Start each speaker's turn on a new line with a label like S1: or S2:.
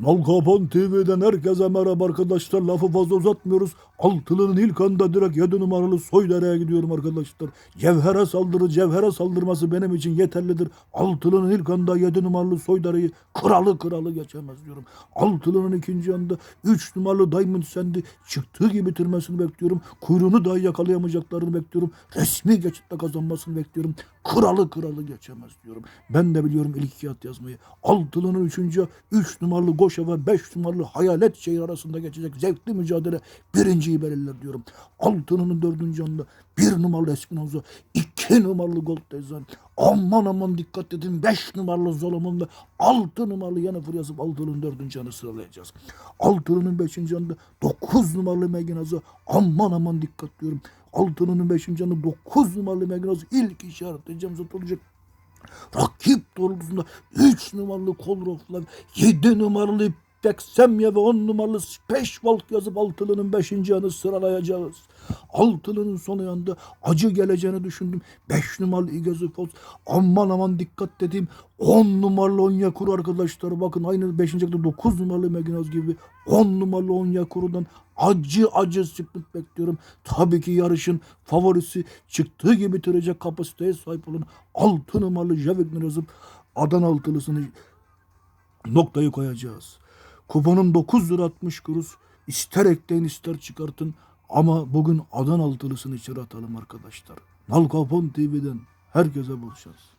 S1: Nalkapon TV'den herkese merhaba arkadaşlar. Lafı fazla uzatmıyoruz. Altılı'nın ilk anda direkt 7 numaralı Soydere'ye gidiyorum arkadaşlar. Cevher'e saldırı, Cevher'e saldırması benim için yeterlidir. Altılı'nın ilk anda 7 numaralı Soydere'yi kralı kralı geçemez diyorum. Altılı'nın ikinci anda 3 numaralı Diamond Sand'i çıktığı gibi bitirmesini bekliyorum. Kuyruğunu dahi yakalayamayacaklarını bekliyorum. Resmi geçitte kazanmasını bekliyorum. Kralı kralı geçemez diyorum. Ben de biliyorum ilk iki at yazmayı. Altılı'nın üçüncü 3 numaralı Goşa ve 5 numaralı Hayalet şehir arasında geçecek zevkli mücadele birinciyi belirler diyorum. Altılı'nın dördüncü anda bir numaralı Espinoza, numaralı Gold Design. Aman aman dikkat edin. Beş numaralı Zolomon ve altı numaralı Yennefer yazıp Altılı'nın dördüncü anı sıralayacağız. Altılı'nın beşinci anda dokuz numaralı Meginaz'a aman aman dikkat diyorum. Altılı'nın beşinci anı dokuz numaralı Meginaz ilk işaretleyeceğim zat olacak. Rakip doğrultusunda 3 numaralı Kolrof'la 7 numaralı Beksemye ve 10 numaralı Speşvalk yazıp altılının 5. yanı sıralayacağız. Altılının son yanında acı geleceğini düşündüm. 5 numaralı İgazı Foz. Aman aman dikkat dediğim 10 numaralı Onyakur arkadaşlar. Bakın aynı 5. yakında 9 numaralı Meginaz gibi 10 numaralı Onyakur'dan acı acı sprint bekliyorum. Tabii ki yarışın favorisi çıktığı gibi bitirecek kapasiteye sahip olan 6 numaralı Javik yazıp Adana altılısını noktayı koyacağız. Kuponum 9 lira 60 kuruş. İster ekleyin ister çıkartın. Ama bugün Adana altılısını içeri atalım arkadaşlar. Nal Kapon TV'den herkese şans.